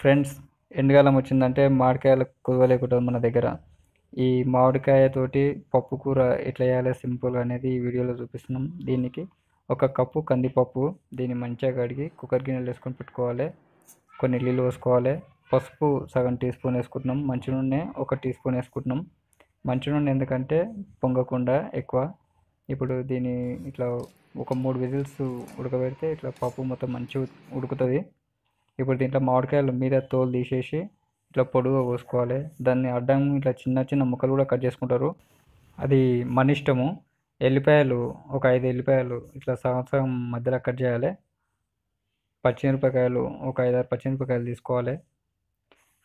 Friends ఎండకాలం వచ్చిందంటే మామిడికాయలు కుదవలేకుంటుంది మన దగ్గర. ఈ మామిడికాయతోటి పప్పు కూర ఎట్లా చేయాలో? సింపుల్ అనేది ఈ వీడియోలో చూపిస్తున్నాం. దీనికి ఒక కప్పు కందిపప్పు దీన్ని మంచిగా కడిగి కుక్కర్ గిన్నెలు వేసుకొని పెట్టుకోవాలి. కొన్ని నీళ్ళు పోసుకోవాలి. పసుపు సగం టీ స్పూన్ వేసుకుంటున్నాం. మంచి నూనె ఒక టీ స్పూన్ వేసుకుంటున్నాం. మంచి నూనె ఎందుకంటే పొంగకుండా ఎక్కువ. ఇప్పుడు దీన్ని ఇట్లా ఒక మూడు విజిల్స్ ఉడకబెడితే ఇట్లా పప్పు మొత్తం మంచిగా ఉడుకుతుంది. ఇప్పుడు దీంట్లో మామిడికాయలు మీద తోలు తీసేసి ఇట్లా పొడుగా కోసుకోవాలి. దాన్ని అడ్డం ఇట్లా చిన్న చిన్న ముక్కలు కూడా కట్ చేసుకుంటారు. అది మన ఇష్టము. ఎల్లిపాయలు ఒక ఐదు ఎల్లిపాయలు ఇట్లా సంవత్సరం మధ్యలో కట్ చేయాలి. పచ్చిమిరపకాయలు ఒక ఐదారు పచ్చిమిరపకాయలు తీసుకోవాలి.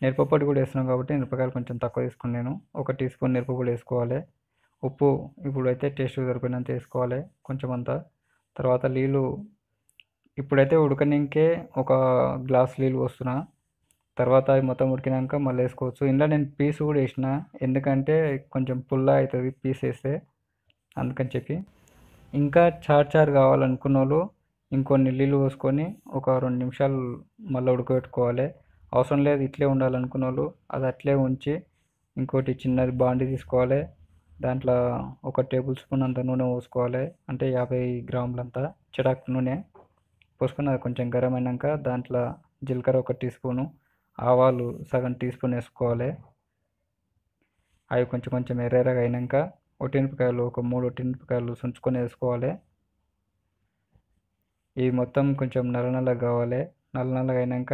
మిరపపొడి కూడా వేస్తున్నాం కాబట్టి మిరపకాయలు కొంచెం తక్కువ తీసుకున్నాను ఒక టీ స్పూన్ మిరపపొడి వేసుకోవాలి. ఉప్పు ఇప్పుడు అయితే టేస్ట్ సరిపోయినంత వేసుకోవాలి కొంచెం అంతా. తర్వాత నీళ్ళు ఇప్పుడైతే ఉడకనికే ఒక గ్లాస్ నీళ్ళు పోస్తున్నా. తర్వాత అవి మొత్తం ఉడికినాక మళ్ళీ వేసుకోవచ్చు. ఇందులో నేను పీస్ కూడా వేసిన. ఎందుకంటే కొంచెం పుల్ల అవుతుంది పీస్ వేస్తే. అందుకని చెప్పి. ఇంకా చార్ చార్ కావాలనుకున్న వాళ్ళు ఇంకొన్ని నీళ్ళు పోసుకొని ఒక రెండు నిమిషాలు మళ్ళీ ఉడకబెట్టుకోవాలి. అవసరం లేదు ఇట్లే ఉండాలనుకున్న వాళ్ళు అది అట్లే ఉంచి ఇంకోటి చిన్నది బాండి తీసుకోవాలి. దాంట్లో ఒక టేబుల్ స్పూన్ అంత నూనె పోసుకోవాలి. అంటే యాభై గ్రాములంతా చిడాకు నూనె. పోసుకొని అది కొంచెం గరం అయినాక దాంట్లో జీలకర్ర ఒక టీ స్పూను ఆవాలు సగం టీ స్పూన్ వేసుకోవాలి. అవి కొంచెం కొంచెం ఎర్రగా అయినాక ఒట్టిమిరపకాయలు ఒక మూడు ఒట్టిమిరపకాయలు సుంచుకొని వేసుకోవాలి. ఇవి మొత్తం కొంచెం నల్ల నల్లగా కావాలి. నల్ల నల్లగా అయినాక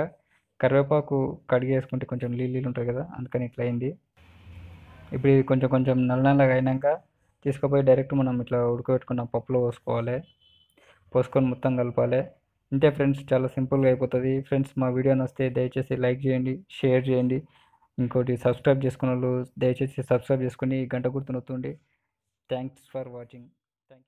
కరివేపాకు కడిగి వేసుకుంటే కొంచెం నీళ్ళు నీళ్ళు ఉంటుంది కదా అందుకని ఇట్లా అయింది. ఇప్పుడు ఇది కొంచెం కొంచెం నల్ల నల్లగా అయినాక తీసుకుపోయి డైరెక్ట్ మనం ఇట్లా ఉడకబెట్టుకున్న పప్పులో పోసుకోవాలి. పోసుకొని మొత్తం కలపాలి. ఇంతే ఫ్రెండ్స్ చాలా సింపుల్గా అయిపోతుంది. ఫ్రెండ్స్ మా వీడియో నస్తే దయచేసి లైక్ చేయండి షేర్ చేయండి. ఇంకోటి సబ్స్క్రైబ్ చేసుకున్న వాళ్ళు దయచేసి సబ్స్క్రైబ్ చేసుకొని గంట గుర్తు నొత్తుండి thanks for watching. Thank you